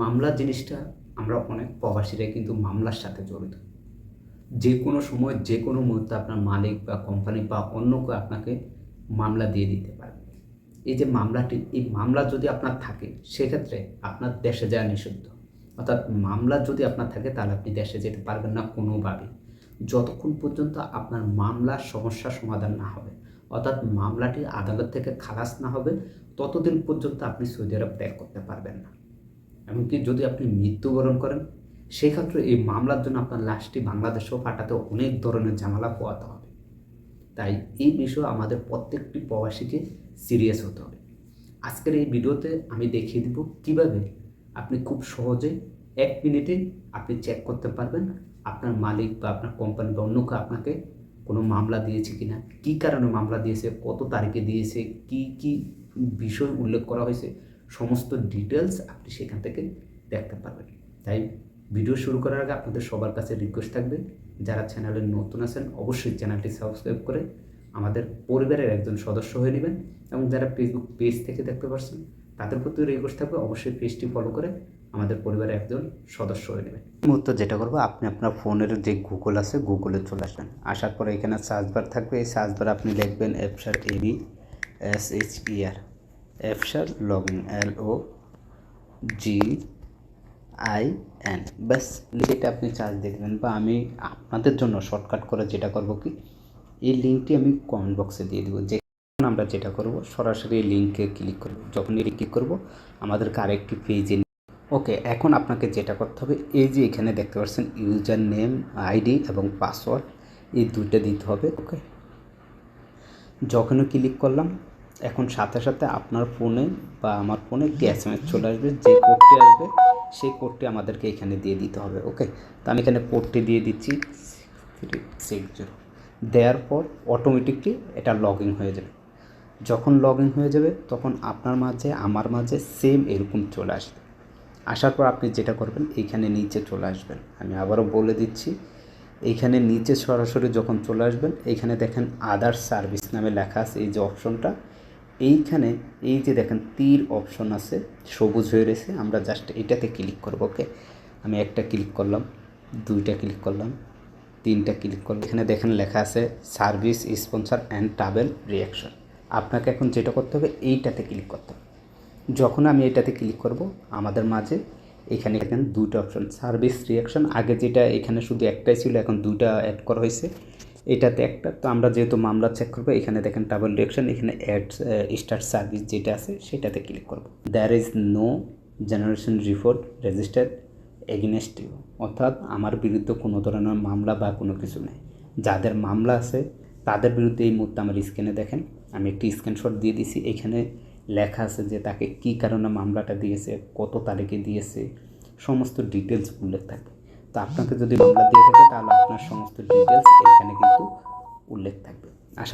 মামলা জিনিসটা আমরা অনেক প্রবাসীরা কিন্তু মামলার সাথে জড়িত। যে কোনো সময় যে কোনো মুহূর্তে আপনার মালিক বা কোম্পানি বা অন্য কেউ আপনাকে মামলা দিয়ে দিতে পারবে এই যে মামলাটি, এই মামলা যদি আপনার থাকে, সেক্ষেত্রে আপনার দেশে যাওয়া নিষিদ্ধ। অর্থাৎ মামলা যদি আপনার থাকে, তাহলে আপনি দেশে যেতে পারবেন না কোনোভাবেই। যতক্ষণ পর্যন্ত আপনার মামলার সমস্যা সমাধান না হবে, অর্থাৎ মামলাটি আদালত থেকে খালাস না হবে, ততদিন পর্যন্ত আপনি সৌদি আরব ত্যাগ করতে পারবেন না। এমনকি যদি আপনি মৃত্যুবরণ করেন সেক্ষেত্রে এই মামলার জন্য আপনার লাশটি বাংলাদেশেও পাঠাতে অনেক ধরনের ঝামেলা পোয়াতে হবে। তাই এই বিষয়ে আমাদের প্রত্যেকটি প্রবাসীকে সিরিয়াস হতে হবে। আজকের এই ভিডিওতে আমি দেখিয়ে দিব কীভাবে আপনি খুব সহজে এক মিনিটে আপনি চেক করতে পারবেন আপনার মালিক বা আপনার কোম্পানি বা অন্য কেউ আপনাকে কোনো মামলা দিয়েছে কি না কী কারণে মামলা দিয়েছে, কত তারিখে দিয়েছে, কি কি বিষয় উল্লেখ করা হয়েছে সমস্ত ডিটেলস আপনি সেখান থেকে দেখতে পারবেন। তাই ভিডিও শুরু করার আগে আপনাদের সবার কাছে রিকোয়েস্ট থাকবে, যারা চ্যানেলে নতুন আছেন, অবশ্যই চ্যানেলটি সাবস্ক্রাইব করে আমাদের পরিবারের একজন সদস্য হয়ে নেবেন এবং যারা ফেসবুক পেজ থেকে দেখতে পারছেন, তাদের প্রতি রিকোয়েস্ট থাকবে, অবশ্যই পেজটি ফলো করে আমাদের পরিবারের একজন সদস্য হয়ে নেবেন। মুহূর্ত যেটা করব, আপনি আপনার ফোনের যে গুগল আছে গুগলে চলে আসবেন। আসার পরে এখানে সার্চ বার থাকবে, এই সার্চ বার আপনি লিখবেন এফসার A B S H E এফসার log in L O G I N ব্যাস লিখেটা আপনি চার্জ দিয়ে দেবেন বা আমি আপনাদের জন্য শর্টকাট করে যেটা করব কি, এই লিঙ্কটি আমি কমেন্ট বক্সে দিয়ে দেবো। যে আমরা যেটা করব, সরাসরি এই লিঙ্কে ক্লিক করব। যখন এই ক্লিক করব, আমাদেরকে আরেকটি পেজে ওকে এখন আপনাকে যেটা করতে হবে, এই যে এখানে দেখতে পাচ্ছেন ইউজার নেম আইডি এবং পাসওয়ার্ড এই দুইটা দিতে হবে। ওকে যখনই ক্লিক করলাম এখন সাথে সাথে আপনার ফোনে বা আমার ফোনে একটি এস এম এস চলে আসবে, যে কোডটি আসবে, সেই কোডটি আমাদেরকে এখানে দিয়ে দিতে হবে ওকে তো আমি এখানে কোডটি দিয়ে দিচ্ছি থ্রি সিক্স জিরো দেওয়ার পর অটোমেটিকলি এটা লগ ইন হয়ে যাবে। যখন লগ ইন হয়ে যাবে, তখন আপনার মাঝে, আমার মাঝে সেম এরকম চলে আসবে। আসার পর আপনি যেটা করবেন এইখানে নিচে চলে আসবেন। আমি আবারও বলে দিচ্ছি এইখানে নিচে সরাসরি যখন চলে আসবেন এইখানে দেখেন আদার সার্ভিস নামে লেখা আছে, এই যে অপশনটা এইখানে এই যে দেখেন তীর অপশন আছে, সবুজ হয়ে রয়েছে, আমরা জাস্ট এটাতে ক্লিক করব ওকে আমি একটা ক্লিক করলাম, দুইটা ক্লিক করলাম, তিনটা ক্লিক করলাম। এখানে দেখেন লেখা আছে service sponsor and travel reaction আপনাকে এখন যেটা করতে হবে, এইটাতে ক্লিক করতে হবে। যখন আমি এটাতে ক্লিক করব, আমাদের মাঝে এখানে দেখেন দুটো অপশন সার্ভিস রিয়াকশন আগে যেটা এখানে শুধু একটাই ছিল, এখন দুইটা অ্যাড করা হয়েছে। এটাতে একটা, তো আমরা যেহেতু মামলা চেক করব, এখানে দেখেন ট্রাভেল রিয়াকশন এখানে অ্যাড স্টার্ট সার্ভিস যেটা আছে, সেটাতে ক্লিক করব। There is no generation report registered against you অর্থাৎ আমার বিরুদ্ধে কোনো ধরনের মামলা বা কোনো কিছু নেই। যাদের মামলা আছে, তাদের বিরুদ্ধে এই মুহূর্তে আমার স্ক্রিনে দেখেন, আমি একটি স্ক্রিনশট দিয়ে দিছি, এখানে লেখা আছে যে তাকে কী কারণে মামলাটা দিয়েছে, কত তারিখে দিয়েছে, সমস্ত ডিটেলস উল্লেখ থাকে তো আপনাকে যদি মামলা দিয়ে থাকে তাহলে আপনার সমস্ত ডিটেলস এখানে কিন্তু উল্লেখ থাকবে। আশা